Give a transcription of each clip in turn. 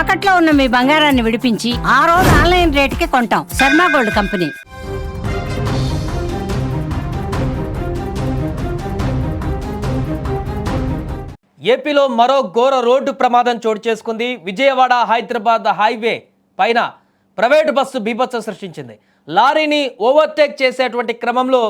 తాకట్లో ఉన్న మీ బంగారాన్ని విడిపించి ఆ రోజు ఆన్లైన్ రేటుకి కొంటాం. Sharma gold company. ఏపీలో మరో ఘోర రోడ్డు ప్రమాదం చోటు చేసుకుంది. విజయవాడ హైదరాబాద్ హైవే పైన ప్రైవేటు బస్సు బీభత్సం సృష్టించింది. లారీని ఓవర్టేక్ చేసేటువంటి క్రమంలో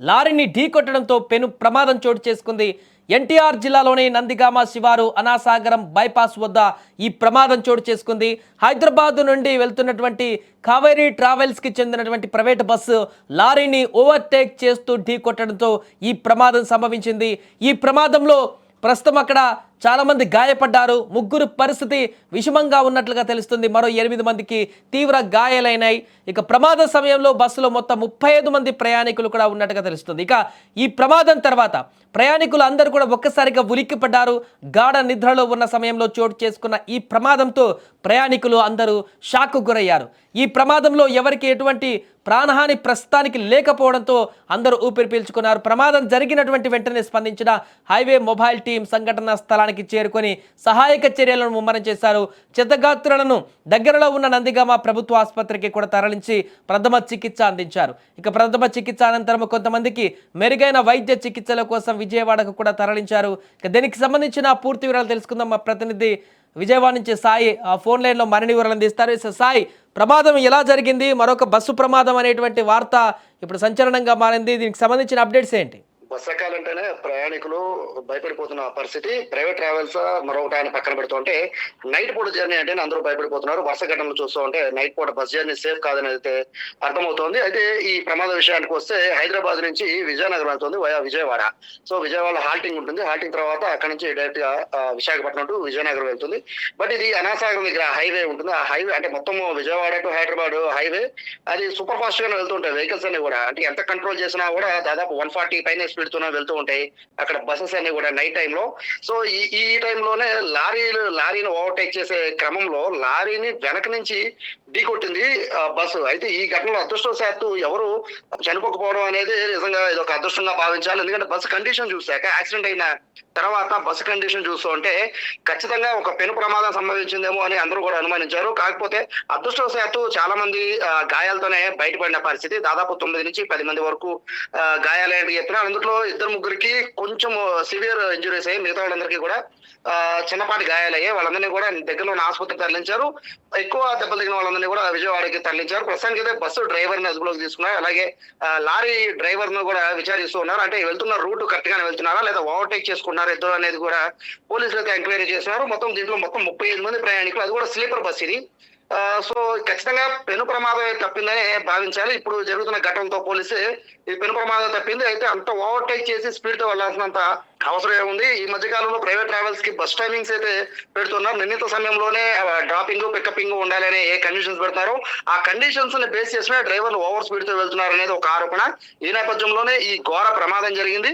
లారీని ఢీకొట్టడంతో పెను ప్రమాదం చోటు చేసుకుంది. ఎన్టీఆర్ జిల్లాలోని నందిగామ శివారు అనాసాగరం బైపాస్ వద్ద ఈ ప్రమాదం చోటు చేసుకుంది. హైదరాబాద్ నుండి వెళ్తున్నటువంటి కావేరీ ట్రావెల్స్కి చెందినటువంటి ప్రైవేట్ బస్సు లారీని ఓవర్టేక్ చేస్తూ ఢీకొట్టడంతో ఈ ప్రమాదం సంభవించింది. ఈ ప్రమాదంలో ప్రస్తుతం అక్కడ చాలామంది గాయపడ్డారు. ముగ్గురు పరిస్థితి విషమంగా ఉన్నట్లుగా తెలుస్తుంది. మరో ఎనిమిది మందికి తీవ్ర గాయాలైనాయి. ఇక ప్రమాద సమయంలో బస్సులో మొత్తం ముప్పై ఐదు మంది ప్రయాణికులు కూడా ఉన్నట్టుగా తెలుస్తుంది. ఇక ఈ ప్రమాదం తర్వాత ప్రయాణికులు అందరూ కూడా ఒక్కసారిగా ఉలిక్కిపడ్డారు. గాఢ నిద్రలో ఉన్న సమయంలో చోటు చేసుకున్న ఈ ప్రమాదంతో ప్రయాణికులు అందరూ షాక్కు గురయ్యారు. ఈ ప్రమాదంలో ఎవరికి ఎటువంటి ప్రాణహాని ప్రస్తుతానికి లేకపోవడంతో అందరూ ఊపిరి పీల్చుకున్నారు. ప్రమాదం జరిగినటువంటి వెంటనే స్పందించిన హైవే మొబైల్ టీం సంఘటనా స్థలానికి చేరుకొని సహాయక చర్యలను ముమ్మరం చేశారు. చెత్తగాత్రులను దగ్గరలో ఉన్న నందిగామ ప్రభుత్వ ఆసుపత్రికి కూడా తరలించి ప్రథమ చికిత్స అందించారు. ఇక ప్రథమ చికిత్స అనంతరం కొంతమందికి మెరుగైన వైద్య చికిత్సల కోసం విజయవాడకు కూడా తరలించారు. ఇక దీనికి సంబంధించిన పూర్తి వివరాలు తెలుసుకుందాం. మా ప్రతినిధి విజయవాడ నుంచి సాయి ఆ ఫోన్ లైన్లో మరిన్ని వివరాలు అందిస్తారు. సాయి ప్రమాదం ఎలా జరిగింది? మరొక బస్సు ప్రమాదం అనేటువంటి వార్త ఇప్పుడు సంచలనంగా మారింది. దీనికి సంబంధించిన అప్డేట్స్ ఏంటి? బస్ ఎక్కాలంటేనే ప్రయాణికులు భయపడిపోతున్న పరిస్థితి. ప్రైవేట్ ట్రావెల్స్ మరొకటి ఆయన పక్కన పెడుతుంటే నైట్ పూట జర్నీ అంటే అందరూ భయపడిపోతున్నారు. వర్ష ఘటనలు చూస్తూ ఉంటే నైట్ పూట బస్ జర్నీ సేఫ్ కాదని అయితే అర్థమవుతోంది. అయితే ఈ ప్రమాద విషయానికి వస్తే హైదరాబాద్ నుంచి విజయనగరం వెళ్తుంది via Vijayawada. So Vijayawada halting ఉంటుంది. హాల్టింగ్ తర్వాత అక్కడ నుంచి డైరెక్ట్గా విశాఖపట్నం టు విజయనగరం వెళ్తుంది. బట్ ఇది అనాసాగరం దగ్గర హైవే ఉంటుంది. ఆ హైవే అంటే మొత్తం విజయవాడ టు హైదరాబాద్ హైవే. అది సూపర్ ఫాస్ట్ గానే వెళ్తుంటాయి వెహికల్స్ అన్ని కూడా. అంటే ఎంత కంట్రోల్ చేసినా కూడా దాదాపు వన్ ఫార్టీ పైన స్పీడ్ తోనే వెళ్తూ ఉంటాయి. అక్కడ బస్సెస్ అన్ని కూడా నైట్ టైంలో సో ఈ ఈ టైంలోనే లారీలు లారీని ఓవర్టేక్ చేసే క్రమంలో లారీని వెనక నుంచి ఢీకొట్టింది బస్సు అయితే ఈ ఘటనలో అదృష్టవశాత్తు ఎవరు చనిపోకపోవడం అనేది నిజంగా ఇది ఒక అదృష్టంగా భావించాలి. ఎందుకంటే బస్సు కండిషన్ చూశాక యాక్సిడెంట్ అయిన తర్వాత బస్సు కండిషన్ చూస్తుంటే ఖచ్చితంగా ఒక పెను ప్రమాదం సంభవించిందేమో అని అందరూ కూడా అనుమానించారు. కాకపోతే అదృష్టవశాత్తు చాలా మంది గాయాలతోనే బయటపడిన పరిస్థితి. దాదాపు తొమ్మిది నుంచి పది మంది వరకు గాయాలైన ఎత్తున అందులో ఇద్దరు ముగ్గురికి కొంచెం సివియర్ ఇంజురీస్ అయ్యి మిగతా వాళ్ళందరికీ కూడా చిన్నపాటి గాయాలయ్యాయి వాళ్ళందరినీ కూడా దగ్గరలో ఉన్న ఆసుపత్రికి తరలించారు. ఎక్కువ దెబ్బలు తగిన వాళ్ళందరినీ కూడా విజయవాడకి తరలించారు. ప్రస్తుతానికి అయితే బస్సు డ్రైవర్ని అదుపులోకి తీసుకున్నారు. అలాగే లారీ డ్రైవర్ను కూడా విచారిస్తూ ఉన్నారు. అంటే వెళ్తున్న రూట్ కరెక్ట్ గానే వెళ్తున్నారా? లేదా ఓవర్టేక్ చేసుకున్నారా ఇద్దరు అనేది కూడా పోలీసులకు ఎంక్వైరీ చేస్తున్నారు మొత్తం దీంట్లో మొత్తం ముప్పై ఐదు మంది ప్రయాణికులు. అది కూడా స్లీపర్ బస్ ఇది. సో ఖచ్చితంగా పెను ప్రమాదం తప్పిందని భావించాలి. ఇప్పుడు జరుగుతున్న ఘటనతో పోలిస్తే ఇది పెను ప్రమాదం తప్పింది. అయితే అంత ఓవర్టేక్ చేసి స్పీడ్తో వెళ్ళాల్సినంత అవసరం ఏముంది ఈ మధ్య కాలంలో ప్రైవేట్ ట్రావెల్స్కి బస్ టైమింగ్స్ అయితే పెడుతున్నారు. నిర్ణీత సమయంలోనే డ్రాపింగ్ పికపింగ్ ఉండాలని ఏ కండిషన్స్ పెడతారో ఆ కండిషన్స్ని బేస్ చేసిన డ్రైవర్లు ఓవర్ స్పీడ్తో వెళ్తున్నారు అనేది ఒక ఆరోపణ. ఈ నేపథ్యంలోనే ఈ ఘోర ప్రమాదం జరిగింది.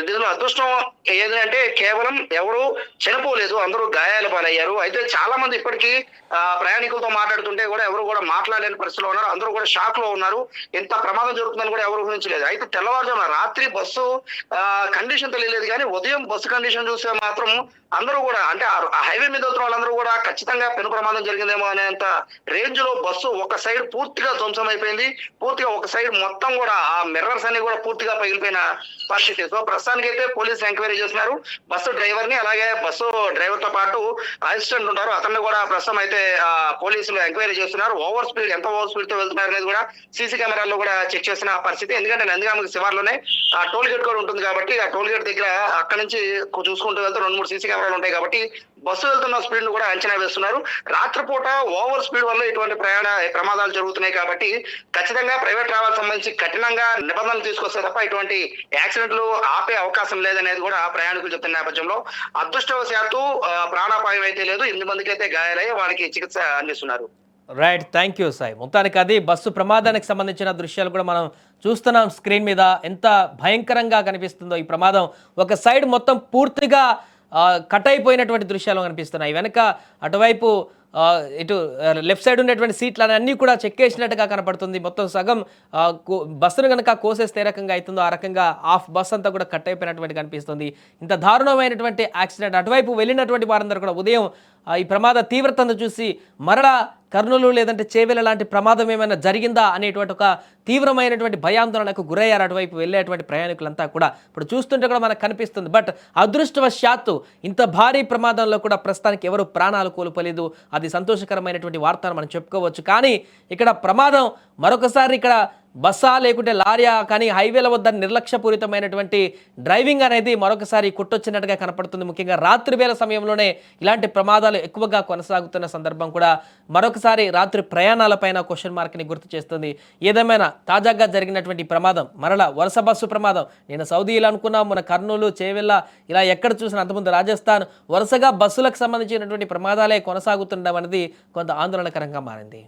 దీనిలో అదృష్టం ఏంటంటే కేవలం ఎవరు చనిపోలేదు అందరూ గాయాల పాలయ్యారు. అయితే చాలా మంది ఇప్పటికీ ఆ, ప్రయాణికులతో మాట్లాడుతుంటే కూడా ఎవరు కూడా మాట్లాడలేని పరిస్థితిలో ఉన్నారు. అందరూ కూడా షాక్లో ఉన్నారు. ఎంత ప్రమాదం జరుగుతుందని కూడా ఎవరు ఊహించలేదు. అయితే తెల్లవారుజామున రాత్రి బస్సు కండిషన్ తెలియలేదు కానీ ఉదయం బస్సు కండిషన్ చూస్తే మాత్రం అందరూ కూడా అంటే ఆ హైవే మీద వెళ్తున్న వాళ్ళందరూ కూడా ఖచ్చితంగా పెను ప్రమాదం జరిగిందేమో అనేంత రేంజ్లో బస్సు ఒక సైడ్ పూర్తిగా ధ్వంసం అయిపోయింది. పూర్తిగా ఒక సైడ్ మొత్తం కూడా ఆ మిర్రర్స్ అన్ని కూడా పూర్తిగా పగిలిపోయిన పరిస్థితి. సో ప్రస్తుతానికి అయితే పోలీసులు ఎంక్వైరీ చేస్తున్నారు. బస్సు డ్రైవర్ని అలాగే బస్సు డ్రైవర్తో పాటు అసిస్టెంట్ ఉంటారు. అతన్ని కూడా ప్రస్తుతం అయితే ఆ, పోలీసులు ఎంక్వైరీ చేస్తున్నారు. ఓవర్ స్పీడ్ ఎంత ఓవర్ స్పీడ్తో వెళ్తున్నారు అనేది కూడా సీసీ కెమెరాల్లో కూడా చెక్ చేసిన పరిస్థితి. ఎందుకంటే నందిగామకి శివార్లోనే ఆ టోల్ గేట్ కూడా ఉంటుంది కాబట్టి ఆ టోల్ గేట్ దగ్గర అక్కడ నుంచి చూసుకుంటూ వెళ్తే రెండు మూడు సీసీ కెమెరాలు ఉంటాయి కాబట్టి బస్సు వెళ్తున్న స్పీడ్ను కూడా అంచనా వేస్తున్నారు. రాత్రిపూట ఓవర్ స్పీడ్ వల్ల ఇటువంటి ప్రయాణ ప్రమాదాలు జరుగుతున్నాయి కాబట్టి ఖచ్చితంగా ప్రైవేట్ ట్రావెల్ సంబంధించి కఠినంగా నిబంధనలు తీసుకొస్తే తప్ప ఇటువంటి యాక్సిడెంట్లు ఆపే అవకాశం లేదనేది కూడా ప్రయాణికులు చెప్తున్న నేపథ్యంలో అదృష్టవశాత్తు ప్రాణాపాయం అయితే లేదు. ఎనిమిది మందికి అయితే గాయాలయ్యి వారికి చికిత్స అందిస్తున్నారు. రైట్ థ్యాంక్ యూ సాయి మొత్తానికి అది బస్సు ప్రమాదానికి సంబంధించిన దృశ్యాలు కూడా మనం చూస్తున్నాం స్క్రీన్ మీద. ఎంత భయంకరంగా కనిపిస్తుందో ఈ ప్రమాదం. ఒక సైడ్ మొత్తం పూర్తిగా కట్ అయిపోయినటువంటి దృశ్యాలు కనిపిస్తున్నాయి. వెనక అటువైపు ఇటు లెఫ్ట్ సైడ్ ఉన్నటువంటి సీట్లు అన్నీ కూడా చెక్కేసినట్టుగా కనపడుతుంది. మొత్తం సగం బస్సును కనుక కోసేస్తే ఏ రకంగా అవుతుందో ఆ రకంగా హాఫ్ బస్ అంతా కూడా కట్ అయిపోయినటువంటి కనిపిస్తుంది. ఇంత దారుణమైనటువంటి యాక్సిడెంట్ అటువైపు వెళ్ళినటువంటి వారందరూ కూడా ఉదయం ఈ ప్రమాద తీవ్రతను చూసి మరలా కర్నూలు లేదంటే చేవెల లాంటి ప్రమాదం ఏమైనా జరిగిందా అనేటువంటి ఒక తీవ్రమైనటువంటి భయాందోళనకు గురయ్యారు అటువైపు వెళ్ళేటువంటి ప్రయాణికులంతా కూడా. ఇప్పుడు చూస్తుంటే కూడా మనకు కనిపిస్తుంది. బట్ అదృష్టవశాత్తు ఇంత భారీ ప్రమాదంలో కూడా ప్రస్తుతానికి ఎవరు ప్రాణాలు కోల్పోలేదు. అది సంతోషకరమైనటువంటి వార్త మనం చెప్పుకోవచ్చు. కానీ ఇక్కడ ప్రమాదం మరొకసారి ఇక్కడ బస్సా లేకుంటే లారియా కానీ హైవేల వద్ద నిర్లక్ష్యపూరితమైనటువంటి డ్రైవింగ్ అనేది మరొకసారి కుట్టొచ్చినట్టుగా కనపడుతుంది. ముఖ్యంగా రాత్రి వేళ సమయంలోనే ఇలాంటి ప్రమాదాలు ఎక్కువగా కొనసాగుతున్న సందర్భం కూడా మరొకసారి రాత్రి ప్రయాణాలపైన క్వశ్చన్ మార్క్ని గుర్తు చేస్తుంది. ఏదేమైనా తాజాగా జరిగినటువంటి ప్రమాదం మరలా వరుస బస్సు ప్రమాదం నేను సౌదీలో అనుకున్నా మన కర్నూలు చేవెళ్ళ ఇలా ఎక్కడ చూసినా అంతకుముందు రాజస్థాన్ వరుసగా బస్సులకు సంబంధించినటువంటి ప్రమాదాలే కొనసాగుతుండడం అనేది కొంత ఆందోళనకరంగా మారింది.